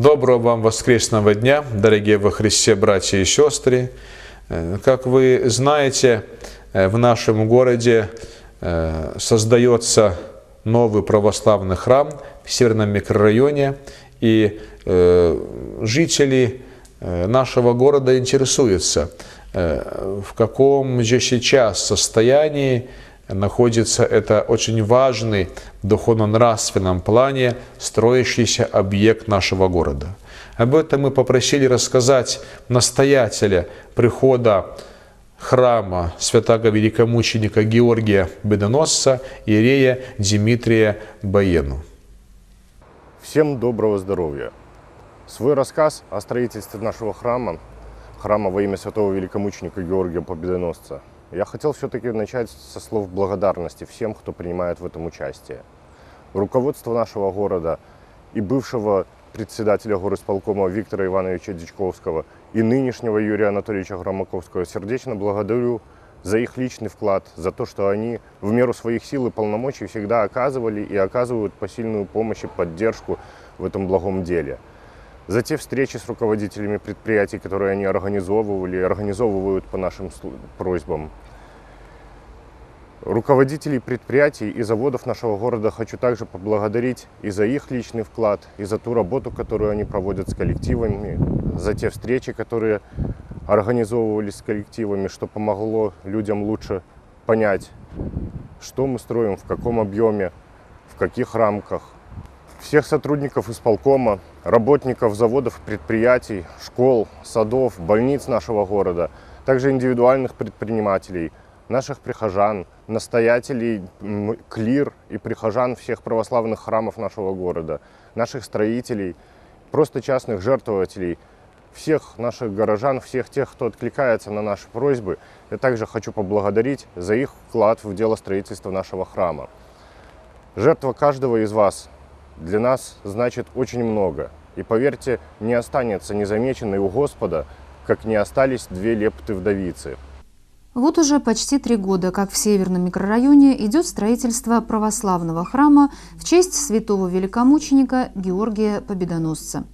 Доброго вам воскресного дня, дорогие во Христе братья и сестры. Э, Как вы знаете, э, в нашем городе э, создается новый православный храм в Северном микрорайоне, и жители нашего города интересуются, в каком же сейчас состоянии находится это очень важный в духовно-нравственном плане строящийся объект нашего города. Об этом мы попросили рассказать настоятеля прихода храма святого великомученика Георгия Бедоносца, иерея Дмитрия Баену. Всем доброго здоровья! Свой рассказ о строительстве нашего храма, храма во имя святого великомученика Георгия Победоносца, я хотел все-таки начать со слов благодарности всем, кто принимает в этом участие. Руководство нашего города и бывшего председателя горосполкома Виктора Ивановича Дичковского и нынешнего Юрия Анатольевича Громаковского сердечно благодарю за их личный вклад, за то, что они в меру своих сил и полномочий всегда оказывали и оказывают посильную помощь и поддержку в этом благом деле. За те встречи с руководителями предприятий, которые они организовывали организовывают по нашим просьбам. Руководителей предприятий и заводов нашего города хочу также поблагодарить и за их личный вклад, и за ту работу, которую они проводят с коллективами, за те встречи, которые организовывались с коллективами, что помогло людям лучше понять, что мы строим, в каком объеме, в каких рамках. Всех сотрудников исполкома, работников заводов предприятий, школ, садов, больниц нашего города, также индивидуальных предпринимателей, наших прихожан, настоятелей, клир и прихожан всех православных храмов нашего города, наших строителей, просто частных жертвователей, всех наших горожан, всех тех, кто откликается на наши просьбы. Я также хочу поблагодарить за их вклад в дело строительства нашего храма. Жертва каждого из вас для нас значит очень много. И поверьте, не останется незамеченной у Господа, как не остались две лепты вдовицы. Вот уже почти три года, как в Северном микрорайоне идет строительство православного храма в честь святого великомученика Георгия Победоносца.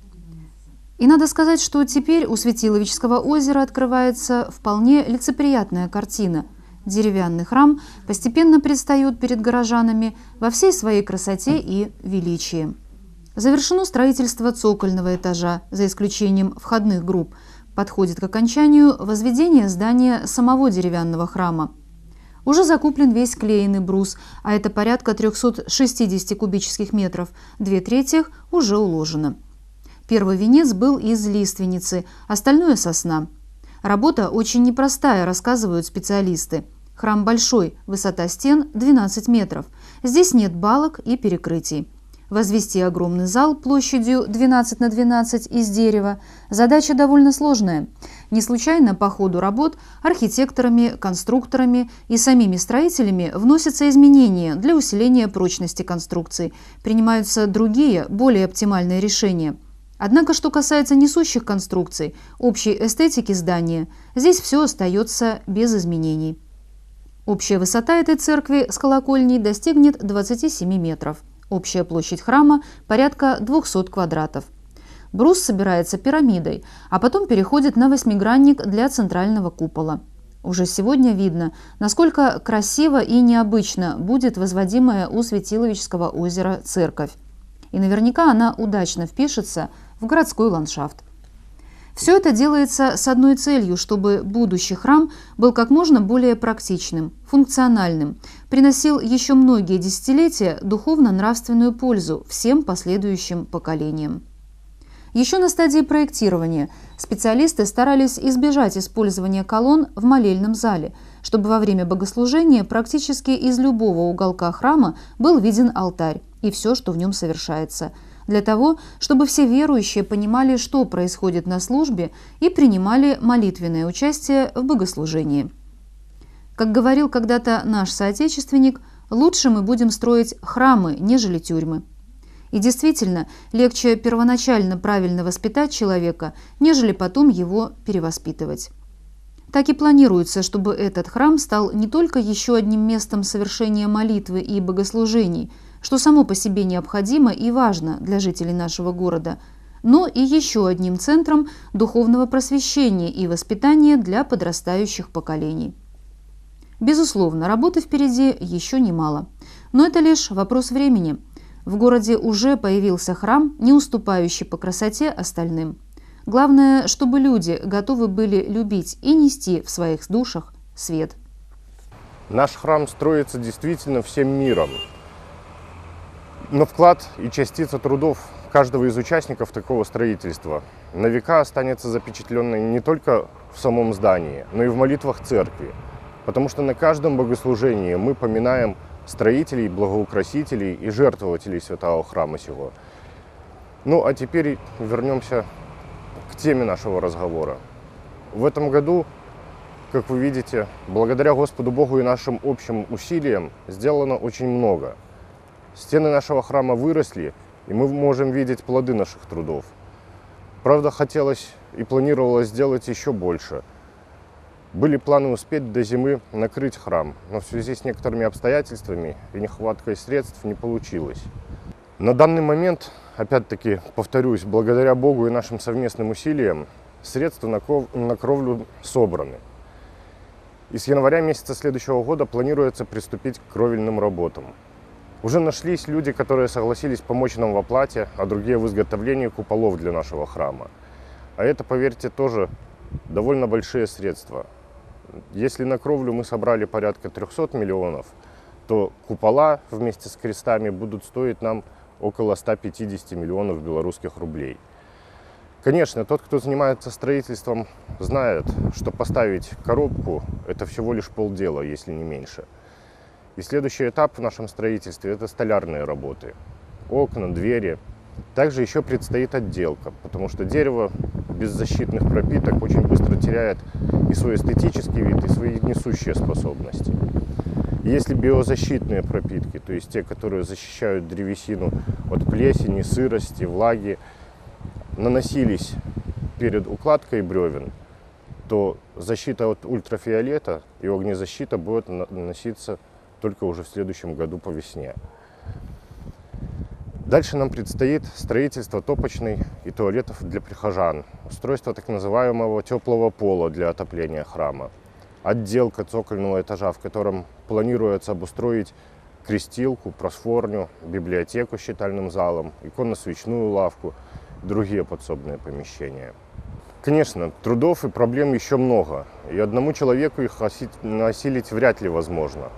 И надо сказать, что теперь у Светиловического озера открывается вполне лицеприятная картина. Деревянный храм постепенно предстает перед горожанами во всей своей красоте и величии. Завершено строительство цокольного этажа, за исключением входных групп. Подходит к окончанию возведение здания самого деревянного храма. Уже закуплен весь клееный брус, а это порядка 360 кубических метров, две трети уже уложено. Первый венец был из лиственницы, остальное – сосна. Работа очень непростая, рассказывают специалисты. Храм большой, высота стен 12 метров. Здесь нет балок и перекрытий. Возвести огромный зал площадью 12 на 12 из дерева – задача довольно сложная. Не случайно по ходу работ архитекторами, конструкторами и самими строителями вносятся изменения для усиления прочности конструкций, принимаются другие, более оптимальные решения. Однако, что касается несущих конструкций, общей эстетики здания, здесь все остается без изменений. Общая высота этой церкви с колокольней достигнет 27 метров. Общая площадь храма – порядка 200 квадратов. Брус собирается пирамидой, а потом переходит на восьмигранник для центрального купола. Уже сегодня видно, насколько красиво и необычно будет возводимая у Светиловического озера церковь. И наверняка она удачно впишется в городской ландшафт. Все это делается с одной целью, чтобы будущий храм был как можно более практичным, функциональным, приносил еще многие десятилетия духовно-нравственную пользу всем последующим поколениям. Еще на стадии проектирования специалисты старались избежать использования колонн в молельном зале, чтобы во время богослужения практически из любого уголка храма был виден алтарь и все, что в нем совершается – для того, чтобы все верующие понимали, что происходит на службе и принимали молитвенное участие в богослужении. Как говорил когда-то наш соотечественник, лучше мы будем строить храмы, нежели тюрьмы. И действительно, легче первоначально правильно воспитать человека, нежели потом его перевоспитывать. Так и планируется, чтобы этот храм стал не только еще одним местом совершения молитвы и богослужений – что само по себе необходимо и важно для жителей нашего города, но и еще одним центром духовного просвещения и воспитания для подрастающих поколений. Безусловно, работы впереди еще немало. Но это лишь вопрос времени. В городе уже появился храм, не уступающий по красоте остальным. Главное, чтобы люди готовы были любить и нести в своих душах свет. Наш храм строится действительно всем миром. Но вклад и частица трудов каждого из участников такого строительства на века останется запечатленной не только в самом здании, но и в молитвах церкви. Потому что на каждом богослужении мы поминаем строителей, благоукрасителей и жертвователей святого храма сего. Ну а теперь вернемся к теме нашего разговора. В этом году, как вы видите, благодаря Господу Богу и нашим общим усилиям сделано очень много. Стены нашего храма выросли, и мы можем видеть плоды наших трудов. Правда, хотелось и планировалось сделать еще больше – были планы успеть до зимы накрыть храм, но в связи с некоторыми обстоятельствами и нехваткой средств не получилось. На данный момент, опять-таки, повторюсь, благодаря Богу и нашим совместным усилиям, средства на, кров... на кровлю собраны. И с января месяца следующего года планируется приступить к кровельным работам. Уже нашлись люди, которые согласились помочь нам в оплате, а другие в изготовлении куполов для нашего храма. А это, поверьте, тоже довольно большие средства. Если на кровлю мы собрали порядка 300 миллионов, то купола вместе с крестами будут стоить нам около 150 миллионов белорусских рублей. Конечно, тот, кто занимается строительством, знает, что поставить коробку – это всего лишь полдела, если не меньше. И следующий этап в нашем строительстве – это столярные работы. Окна, двери. Также еще предстоит отделка, потому что дерево без защитных пропиток очень быстро теряет и свой эстетический вид, и свои несущие способности. Если биозащитные пропитки, то есть те, которые защищают древесину от плесени, сырости, влаги, наносились перед укладкой бревен, то защита от ультрафиолета и огнезащита будет наноситься только уже в следующем году по весне. Дальше нам предстоит строительство топочной и туалетов для прихожан, устройство так называемого теплого пола для отопления храма, отделка цокольного этажа, в котором планируется обустроить крестилку, просфорню, библиотеку с читальным залом, иконно-свечную лавку другие подсобные помещения. Конечно, трудов и проблем еще много, и одному человеку их осилить вряд ли возможно.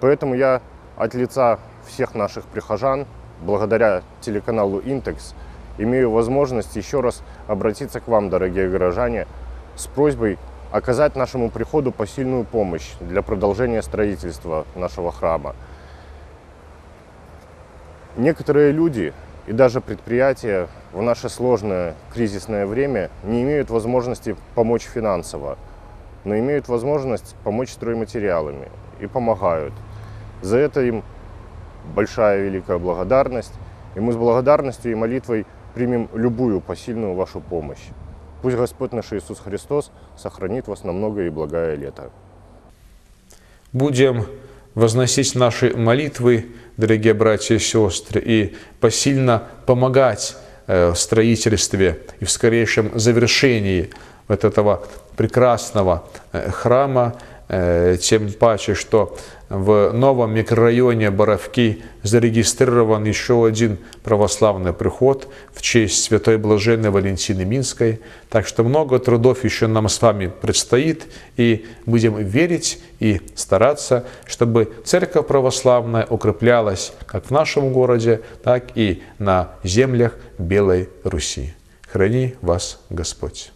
Поэтому я от лица всех наших прихожан благодаря телеканалу «Интекс» имею возможность еще раз обратиться к вам, дорогие горожане, с просьбой оказать нашему приходу посильную помощь для продолжения строительства нашего храма. Некоторые люди и даже предприятия в наше сложное кризисное время не имеют возможности помочь финансово, но имеют возможность помочь стройматериалами и помогают. За это им большая великая благодарность. И мы с благодарностью и молитвой примем любую посильную вашу помощь. Пусть Господь наш Иисус Христос сохранит вас на многое и благое лето. Будем возносить наши молитвы, дорогие братья и сестры, и посильно помогать э, в строительстве и в скорейшем завершении вот этого прекрасного э, храма, тем паче, что в новом микрорайоне Боровки зарегистрирован еще один православный приход в честь святой блаженной Валентины Минской. Так что много трудов еще нам с вами предстоит, и будем верить и стараться, чтобы церковь православная укреплялась как в нашем городе, так и на землях Белой Руси. Храни вас Господь!